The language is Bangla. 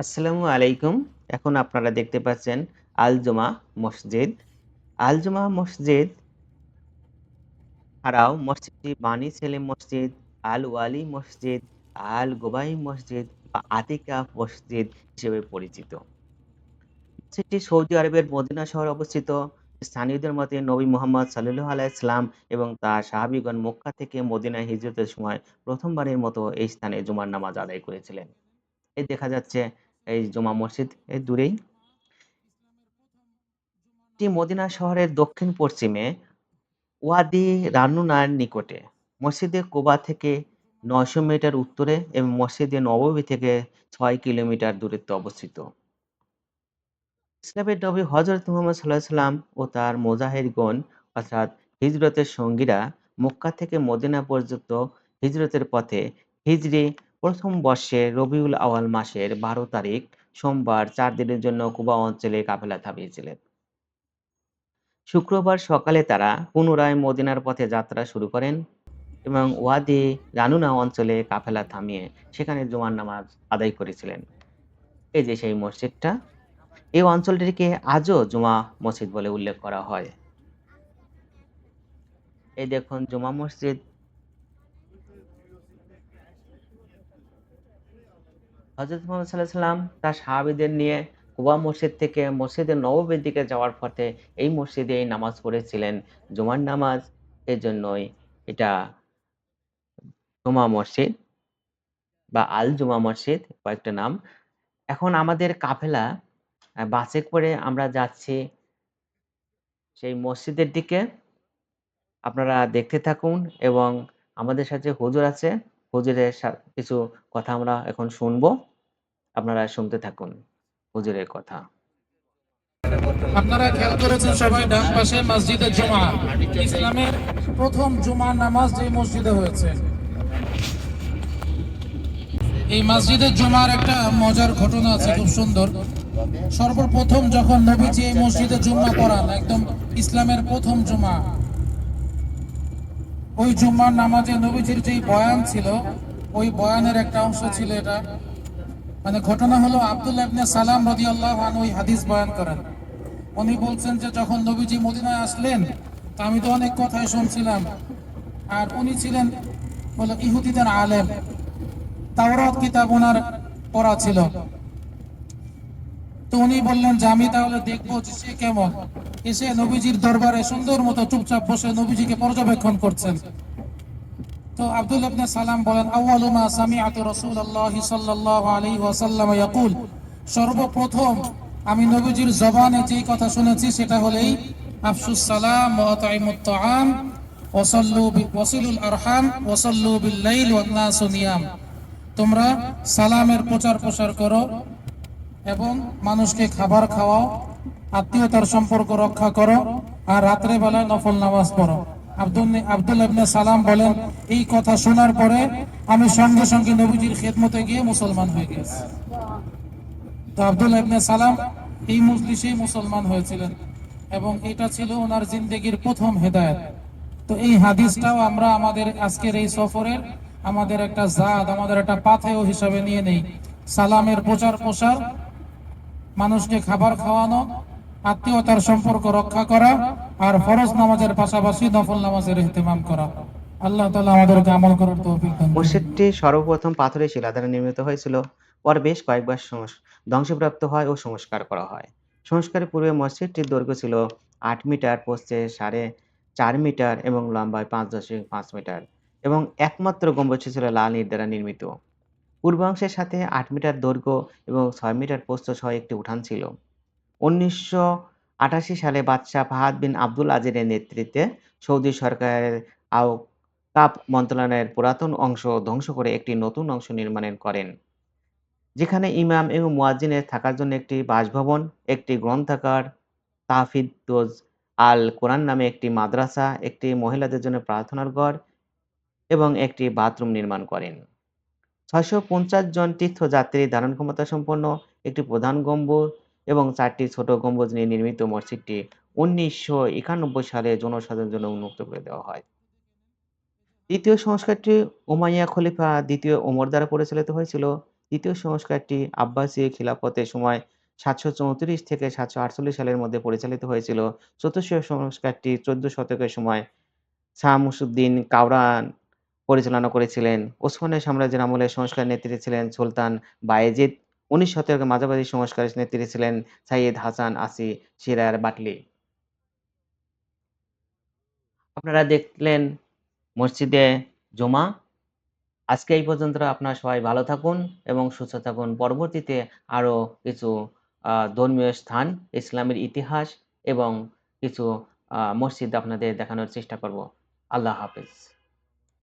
আসসালামু আলাইকুম। এখন আপনারা দেখতে পাচ্ছেন আলজুমা মসজিদ। আল জুমা মসজিদ ছাড়াও মসজিদটি বানি সেলিম মসজিদ, আল ওয়ালি মসজিদ, আল গোবাই মসজিদ বা আতিকাহ মসজিদ হিসেবে পরিচিত। মসজিদটি সৌদি আরবের মদিনা শহরে অবস্থিত। স্থানীয়দের মতে নবী মোহাম্মদ সাল্লাল্লাহু আলাইহি সাল্লাম এবং তার সাহাবীগণ মক্কা থেকে মদিনা হিজরতের সময় প্রথমবারের মতো এই স্থানে জুমার নামাজ আদায় করেছিলেন। এই দেখা যাচ্ছে এই জুমা মসজিদ এর দূরেই। এটি মদিনা শহরের দক্ষিণ-পশ্চিমে ওয়াদি রানুনার নিকটে। মসজিদে কোবা থেকে ৯০০ মিটার উত্তরে এবং মসজিদে নববী থেকে ছয় কিলোমিটার দূরত্বে অবস্থিত। ইসলামের নবী হযরত মুহাম্মদ আলাইহি সাল্লাম ও তার মুজাহিরগণ, অর্থাৎ হিজরতের সঙ্গীরা মক্কা থেকে মদিনা পর্যন্ত হিজরতের পথে হিজরি প্রথম বর্ষের রবিউল আউয়াল মাসের ১২ তারিখ সোমবার ৪ দিনের জন্য কুবা অঞ্চলে কাফেলা থামিয়েছিলেন। শুক্রবার সকালে তারা পুনরায় মদিনার পথে যাত্রা শুরু করেন এবং ওয়াদি রানুনা অঞ্চলে কাফেলা থামিয়ে সেখানে জুমার নামাজ আদায় করেছিলেন। এই যে সেই মসজিদটা। এই অঞ্চলটিকে আজও জুমা মসজিদ বলে উল্লেখ করা হয়। এই দেখুন, জুমা মসজিদ। হযরত মুহাম্মদ আলাইহি সাল্লাম তার সাহাবীদের নিয়ে কুবা মসজিদ থেকে মসজিদে নববীর দিকে যাওয়ার পথে এই মসজিদে এই নামাজ পড়েছিলেন। জুমার নামাজ এজন্যই এটা জুমা মসজিদ বা আল জুমা মসজিদ কয়েকটা নাম। এখন আমাদের কাফেলা বাসে করে আমরা যাচ্ছি সেই মসজিদের দিকে। আপনারা দেখতে থাকুন এবং আমাদের সাথে হুজুর আছে। হুজুরের কিছু কথা আমরা এখন শুনব। আপনারা শুনতে থাকুন হুজুরের কথা। আপনারা খেয়াল করেছেন সবাই ডান পাশে মসজিদে জুমা ইসলামের প্রথম জুমা নামাজ যে মসজিদে হয়েছে এই মসজিদের জুমার একটা মজার ঘটনা আছে, খুব সুন্দর সর্বপ্রথম যখন নবীজি এই মসজিদে জুম্মা পড়ান, একদম ইসলামের প্রথম জুমা ওই জুম্মার নামাজে নবীজির যেই বয়ান ছিল, ওই বয়ানের একটা অংশ ছিল এটা। মানে ঘটনা হলো আব্দুল ইবনে সালাম রাদিয়াল্লাহু আনহু ওই হাদিস বয়ান করেন। উনি বলছেন যে, যখন নবীজি মদিনায় আসলেন, তা আমি তো অনেক কথাই শুনছিলাম। আর উনি ছিলেন বলে ইহুদিদের আলেম। তাওরাত কিতাব ওনার পড়া ছিল। উনি বললেন, যে আমি তাহলে দেখব যে সে কেমন। এসে নবীজির দরবারে সুন্দর মতো চুপচাপ বসে নবীজিকে পর্যবেক্ষণ করছেন। তো আব্দুল ইবনে সালাম বলেন, আউয়ালু মা সামিআতু রাসূলুল্লাহ সাল্লাল্লাহু আলাইহি ওয়াসাল্লাম ইয়াকুল। সর্বপ্রথম আমি নবীজির জবানে যেই কথা শুনেছি সেটা হলেই আফসুস সালাম ওয়া আতাইমুত তাআম ওয়া সাল্লু ওয়াসিলুল আরহাম ওয়া সাল্লু বিল লাইল ওয়ান নাসু নিয়াম। তোমরা সালামের প্রচার প্রসার করো এবং মানুষকে খাবার খাওয়াও, আত্মীয়তার সম্পর্ক রক্ষা করো, আর রাত্রে বেলায় নফল নামাজ পড়ো। আব্দুল আব্দুল ইবনে সালাম বলেন, এই কথা শোনার পরে আমি সঙ্গে সঙ্গে নবীজির খেদমতে গিয়ে মুসলমান হয়ে গেছি। তো আব্দুল ইবনে সালাম এই মজলিসেই মুসলমান হয়েছিলেন এবং এটা ছিল ওনার জিন্দগির প্রথম হেদায়েত। তো এই হাদিসটাও আমরা আমাদের আজকের এই সফরের আমাদের একটা জাদ আমাদের একটা পাথেয় হিসাবে নিয়ে নেই। সালামের প্রচার প্রসার মানুষকে খাবার খাওয়ানো আত্মীয়তার সম্পর্ক রক্ষা করা আর ফরজ নামাজের পাশাপাশি নফল নামাজের ইহতেমাম করা আল্লাহ আমাদেরকে আমল করার তৌফিক দান মসজিদটি সর্বপ্রথম পাথরের শিলা দ্বারা নির্মিত হয়েছিল। পরে বেশ কয়েকবার ধ্বংসপ্রাপ্ত হয় ও সংস্কার করা হয়। সংস্কারের পূর্বে মসজিদটির দৈর্ঘ্য ছিল ৮ মিটার, প্রস্থে সাড়ে ৪ মিটার এবং লম্বায় ৫.৫ মিটার এবং একমাত্র গম্বুজটি ছিল লাল ইট দ্বারা নির্মিত। পূর্বাংশের সাথে আট মিটার দৈর্ঘ্য এবং ছয় মিটার প্রস্থ সহ একটি উঠান ছিল। ১৯৮৮ সালে বাদশাহ ফাহাদ বিন আব্দুল আজিজের নেতৃত্বে সৌদি সরকারের আও কাপ মন্ত্রণালয়ের পুরাতন অংশ ধ্বংস করে একটি নতুন অংশ নির্মাণ করেন। যেখানে ইমাম এবং মুয়াজ্জিনের থাকার জন্য একটি বাসভবন, একটি গ্রন্থাগার, তাহফিদুজ আল কোরআন নামে একটি মাদ্রাসা, একটি মহিলাদের জন্য প্রার্থনার ঘর এবং একটি বাথরুম নির্মাণ করেন। ৬৫০ জন তীর্থযাত্রী ধারণ ক্ষমতা সম্পন্ন একটি প্রধান গম্বুজ এবং চারটি ছোট গম্বুজ নিয়ে নির্মিত মসজিদটি ১৯৯১ সালে জনসাধারণের জন্য উন্মুক্ত করে দেওয়া হয়। দ্বিতীয় সংস্কারটি উমাইয়া খলিফা দ্বিতীয় ওমর দ্বারা পরিচালিত হয়েছিল। তৃতীয় সংস্কারটি আব্বাসী খিলাফতের সময় ৭৩৪ থেকে ৭৪৮ সালের মধ্যে পরিচালিত হয়েছিল। চতুর্থ সংস্কারটি ১৪ শতকের সময় শামসুদ্দীন কাওরান পরিচালনা করেছিলেন। ওসমানীয় সাম্রাজ্যের আমলে সংস্কারের নেতৃত্বে ছিলেন সুলতান বায়েজিদ। ১৯ শতকের মাঝামাঝি সংস্কারের নেতৃত্বে ছিলেন সাইয়্যিদ হাসান আসি সিরার বাটলি। আপনারা দেখলেন মসজিদে জুমা। আজকে এই পর্যন্ত আপনারা সবাই ভালো থাকুন এবং সুস্থ থাকুন। পরবর্তীতে আরও কিছু ধর্মীয় স্থান, ইসলামের ইতিহাস এবং কিছু মসজিদ আপনাদের দেখানোর চেষ্টা করব। আল্লাহ হাফেজ।